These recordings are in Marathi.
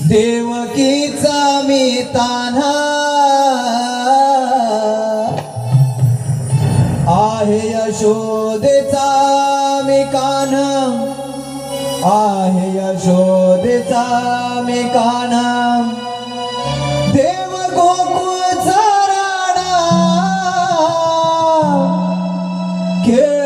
देवकीचा मी तान्हा आहे यशोदेचा मी कान्हा. आहे यशोदेचा मी कान्हा. देव गोकुळचा राणा खेळ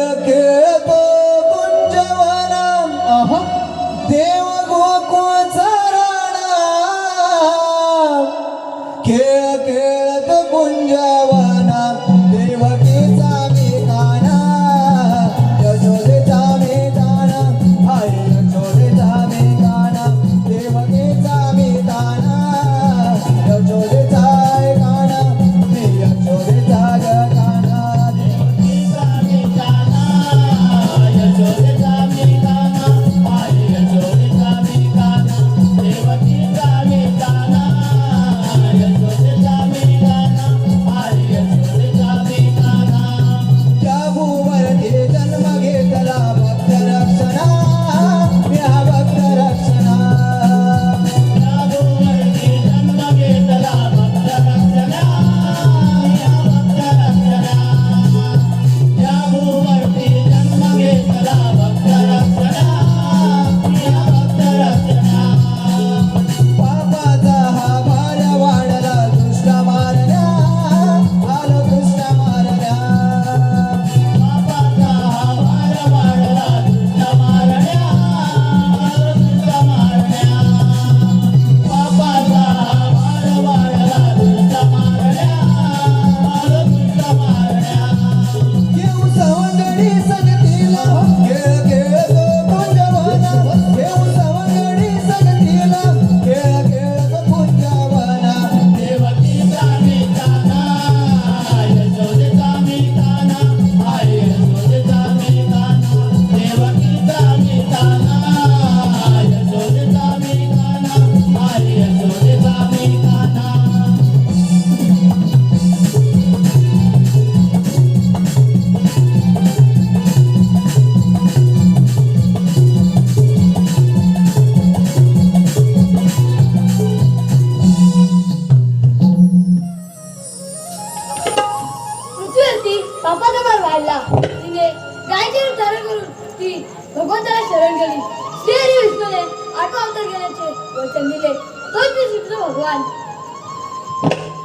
बाल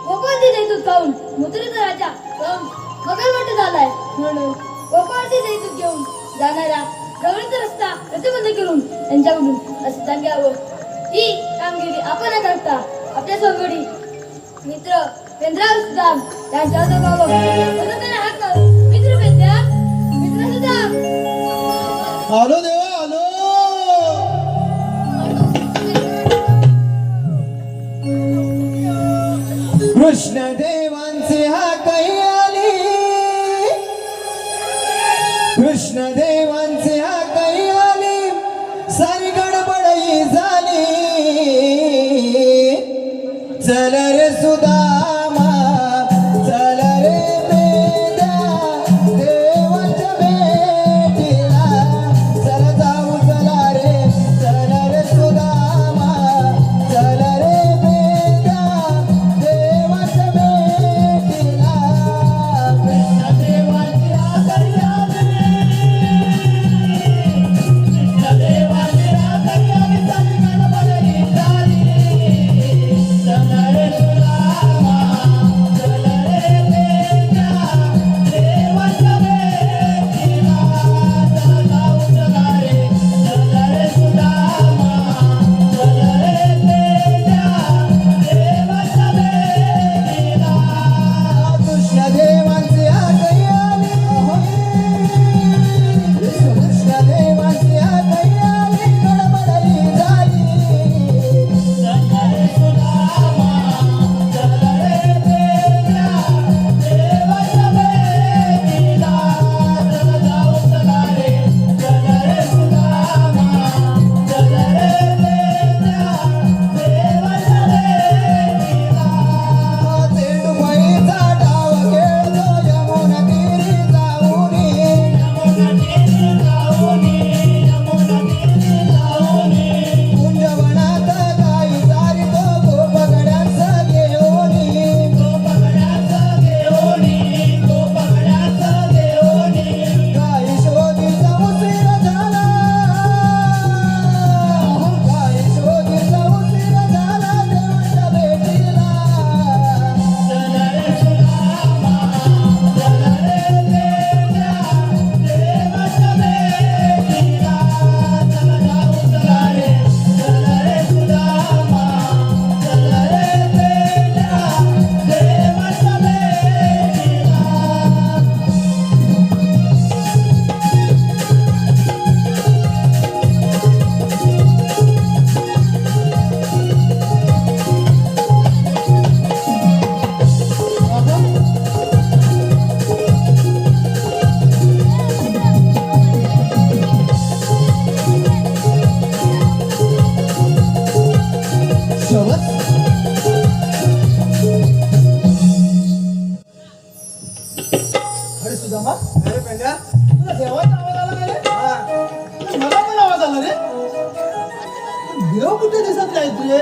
कोकणती जैतूत खाऊन मुद्रेचा राजा मगलमट झालाय म्हणून कोकणती जैतूत घेऊन जाणाऱ्या गवळीचा रस्ता प्रतिबंध करून त्यांच्याकडून असं सांगावं ही कामगिरी आपण न करता आपल्या सोबडी मित्र पेंद्रा सुद्धा त्यांच्या जगावं हात मित्र पेंद्रा मित्र सुद्धा Krishna तुझे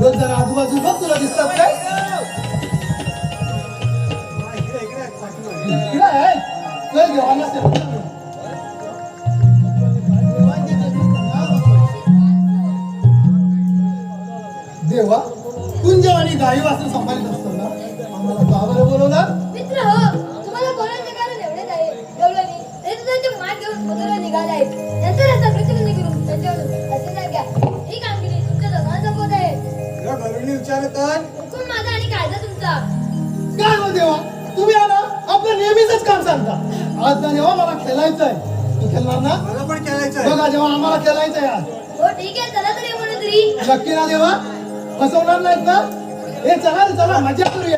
बघ जरा आजूबाजू बघ तुला दिसतात काय? देवा कुंज आणि गाई वाचून सांभाळत असतो ना? आम्हाला का बरं बोलवलं. मित्र हो तुम्हाला बोलायचे कारण एवढं नाही. ते तुझ्याचे घेऊन मधुरा निघाले आहे विचारत हुकूम माझा आणि कायदा तुमचा. काय हो देवा? तुम्ही आला? आपलं नेहमीच काम सांगता. आज ना देवा मला खेळायचं आहे तू खेळणार ना? मला पण खेळायचं बघा जेव्हा आम्हाला खेळायचं आहे आज. हो ठीक आहे चला तरी म्हणून तरी. नक्की ना देवा? फसवणार नाहीत ना? हे चला चला मजा करूया.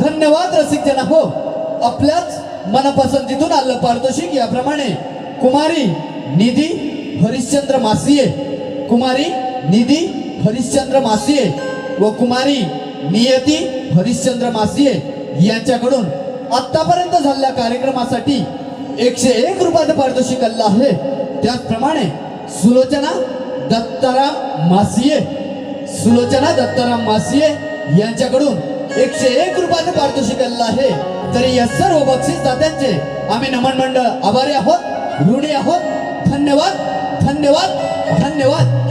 धन्यवाद रसिक जना. हो आपल्याच मनपसंतीतून आलं पारितोषिक याप्रमाणे कुमारी निधी हरिश्चंद्र मासिये. कुमारी निधी हरिश्चंद्र मासिये व कुमारी नियती हरिश्चंद्र मासिये यांच्याकडून आत्तापर्यंत झालेल्या कार्यक्रमासाठी एकशे एक रुपयाचं पारितोषिक आलं आहे. त्याचप्रमाणे सुलोचना दत्ताराम मासिये सुलोचना दत्ताराम मासिये यांच्याकडून एकशे एक रुपयाचं पारितोषिक आलेलं आहे. तरी या सर्व बक्षीस दात्यांचे आम्ही नमन मंडळ आभारी आहोत ऋणी आहोत. धन्यवाद धन्यवाद धन्यवाद.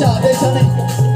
下的穿内